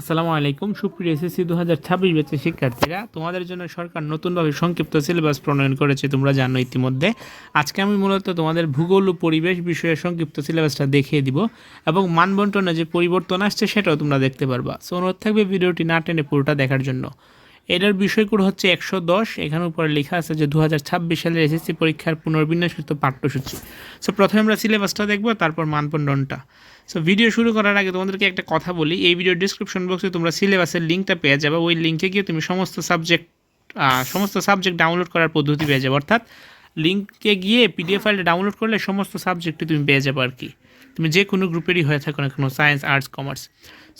আসসালামু আলাইকুম। সুপ্রিয় এসএসসি দু হাজার ছাব্বিশ শিক্ষার্থীরা, তোমাদের জন্য সরকার নতুনভাবে সংক্ষিপ্ত সিলেবাস প্রণয়ন করেছে, তোমরা জানো ইতিমধ্যে। আজকে আমি মূলত তোমাদের ভূগোল ও পরিবেশ বিষয়ে সংক্ষিপ্ত সিলেবাসটা দেখিয়ে দিব এবং মানবন্টনে যে পরিবর্তন আসছে সেটাও তোমরা দেখতে পারবা। সো অনুরোধ থাকবে ভিডিওটি না টেনে পুরোটা দেখার জন্য। এটার বিষয়গুলো হচ্ছে একশো দশ, এখানে উপরে লেখা আছে যে দু হাজার ছাব্বিশ সালের এসএসসি পরীক্ষার পুনর্বিন্যাসিত পাঠ্যসূচি। সো প্রথমে আমরা সিলেবাসটা দেখব, তারপর মানপণ্ডনটা সো ভিডিও শুরু করার আগে তোমাদেরকে একটা কথা বলি, এই ভিডিও ডিসক্রিপশন বক্সে তোমরা সিলেবাসের লিঙ্কটা পেয়ে যাবে, ওই লিঙ্কে গিয়ে তুমি সমস্ত সাবজেক্ট সমস্ত সাবজেক্ট ডাউনলোড করার পদ্ধতি পেয়ে যাবে, অর্থাৎ লিঙ্কে গিয়ে পিডিএফ ফাইলটা ডাউনলোড করলে সমস্ত সাবজেক্টই তুমি পেয়ে যাবে আর কি। তুমি যে কোনো গ্রুপেরই হয়ে থাকো না কোনো, সায়েন্স, আর্টস, কমার্স।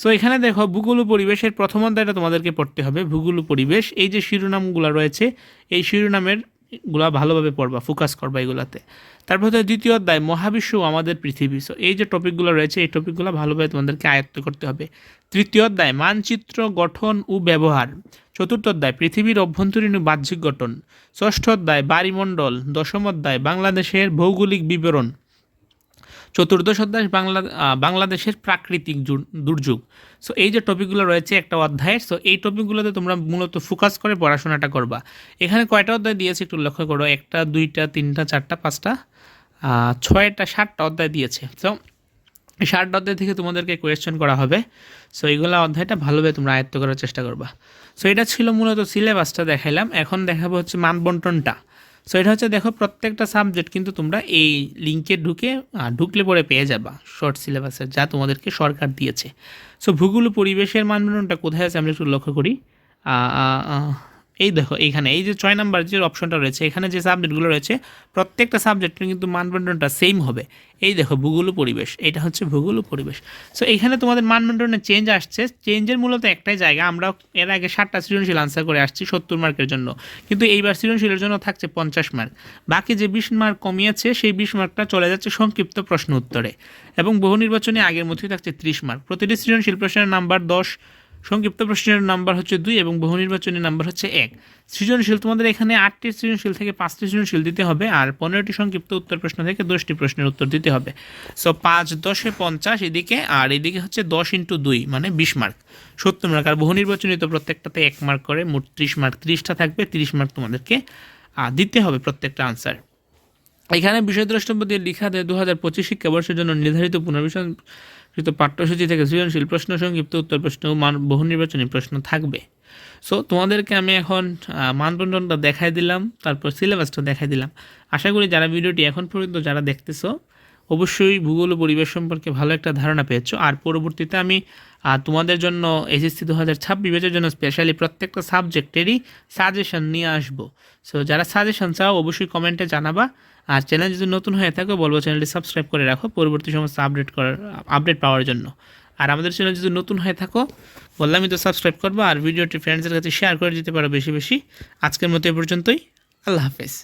সো এখানে দেখো, ভূগোল পরিবেশের প্রথম অধ্যায়টা তোমাদেরকে পড়তে হবে, ভূগোল পরিবেশ। এই যে শিরোনামগুলো রয়েছে, এই শিরোনামের গুলা ভালোভাবে পড়বা ফোকাস করবা এগুলাতে। তারপর হচ্ছে দ্বিতীয় অধ্যায়, মহাবিশ্ব আমাদের পৃথিবী। সো এই যে টপিকগুলো রয়েছে, এই টপিকগুলো ভালোভাবে তোমাদেরকে আয়ত্ত করতে হবে। তৃতীয় অধ্যায়, মানচিত্র গঠন ও ব্যবহার। চতুর্থ অধ্যায়, পৃথিবীর অভ্যন্তরীণ ও বাহ্যিক গঠন। ষষ্ঠ অধ্যায়, বারিমণ্ডল। দশম অধ্যায়, বাংলাদেশের ভৌগোলিক বিবরণ। চতুর্দশ অধ্যায় বাংলা বাংলাদেশের প্রাকৃতিক দুর্যোগ। সো এই যে টপিকগুলো রয়েছে একটা অধ্যায়ের সো এই টপিকগুলোতে তোমরা মূলত ফোকাস করে পড়াশোনাটা করবা। এখানে কয়টা অধ্যায় দিয়েছে একটু লক্ষ্য করো। একটা, দুইটা, তিনটা, চারটা, পাঁচটা ছয়টা, সাতটা অধ্যায় দিয়েছে। সো ষাটটা অধ্যায় থেকে তোমাদেরকে কোয়েশ্চেন করা হবে। সো এইগুলো অধ্যায়টা ভালোভাবে তোমরা আয়ত্ত করার চেষ্টা করবা। সো এটা ছিল মূলত সিলেবাসটা দেখাইলাম। এখন দেখাবো হচ্ছে মানবন্টনটা। সো এটা হচ্ছে দেখো প্রত্যেকটা সাবজেক্ট কিন্তু তোমরা এই লিঙ্কে ঢুকে ঢুকলে পরে পেয়ে যাবা শর্ট সিলেবাসের যা তোমাদেরকে সরকার দিয়েছে। সো ভূগোল পরিবেশের মানদণ্ডটা কোথায় আছে আমরা একটু লক্ষ্য করি। এই দেখো, এইখানে, এই যে ছয় নাম্বার যে অপশনটা রয়েছে, এখানে যে সাবজেক্টগুলো রয়েছে, প্রত্যেকটা সাবজেক্টের কিন্তু মানদণ্ডটা সেম হবে। এই দেখো, ভূগোল পরিবেশ, এটা হচ্ছে ভূগোল পরিবেশ। সো এখানে তোমাদের মানদণ্ডে চেঞ্জ আসছে চেঞ্জের মূলত একটাই জায়গা আমরা এর আগে ষাটটা সৃজনশীল আনসার করে আসছি সত্তর মার্কের জন্য। কিন্তু এইবার সৃজনশীলের জন্য থাকছে পঞ্চাশ মার্ক বাকি যে বিশ মার্ক কমিয়েছে, সেই বিশ মার্কটা চলে যাচ্ছে সংক্ষিপ্ত প্রশ্ন উত্তরে। এবং বহু নির্বাচনে আগের মধ্যেই থাকছে ত্রিশ মার্ক প্রতিটি সৃজনশীল প্রশ্নের নাম্বার দশ সংক্ষিপ্ত প্রশ্নের নাম্বার হচ্ছে দুই এবং বহু নির্বাচনের নাম্বার হচ্ছে এক। সৃজনশীল, তোমাদের এখানে আটটি সৃজনশীল থেকে পাঁচটি সৃজনশীল দিতে হবে আর পনেরোটি সংক্ষিপ্ত উত্তর প্রশ্ন থেকে দশটি প্রশ্নের উত্তর দিতে হবে। সো পাঁচ দশে পঞ্চাশ এদিকে আর এদিকে হচ্ছে দশ ইন্টু দুই মানে বিশ মার্ক সত্তর মার্ক আর বহু নির্বাচনী তো প্রত্যেকটাতে এক মার্ক করে, মোট ত্রিশ মার্ক ত্রিশটা থাকবে, তিরিশ মার্ক তোমাদেরকে দিতে হবে প্রত্যেকটা আনসার এখানে বিষয় দ্রষ্টব্য দিয়ে লিখা দেয় দু হাজার পঁচিশ শিক্ষাবর্ষের জন্য নির্ধারিত পুনর্বিশকৃত পাঠ্যসূচি থেকে সৃজনশীল প্রশ্ন সংক্ষিপ্ত উত্তর প্রশ্ন মান বহু নির্বাচনী প্রশ্ন থাকবে। সো তোমাদেরকে আমি এখন মানদণ্ডটা দেখাই দিলাম, তারপর সিলেবাসটা দেখাই দিলাম। আশা করি যারা ভিডিওটি এখন পর্যন্ত যারা দেখতেছো, অবশ্যই ভূগোল ও পরিবেশ সম্পর্কে ভালো একটা ধারণা পেয়েছ। আর পরবর্তীতে আমি তোমাদের জন্য এসএসসি দু হাজার ছাব্বিশ ব্যাচের জন্য স্পেশালি প্রত্যেকটা সাবজেক্টেরই সাজেশন নিয়ে আসব। সো যারা সাজেশন চাও, অবশ্যই কমেন্টে জানাবা। আর চ্যানেল যদি নতুন হয়ে থাকো, বলব চ্যানেলটি সাবস্ক্রাইব করে রাখো, পরবর্তী সমস্ত আপডেট করার আপডেট পাওয়ার জন্য। আর আমাদের চ্যানেল যদি নতুন হয়ে থাকো, বললামই তো সাবস্ক্রাইব করব, আর ভিডিওটি ফ্রেন্ডসের কাছে শেয়ার করে দিতে পারো বেশি বেশি। আজকের মতো এ পর্যন্তই, আল্লাহ হাফেজ।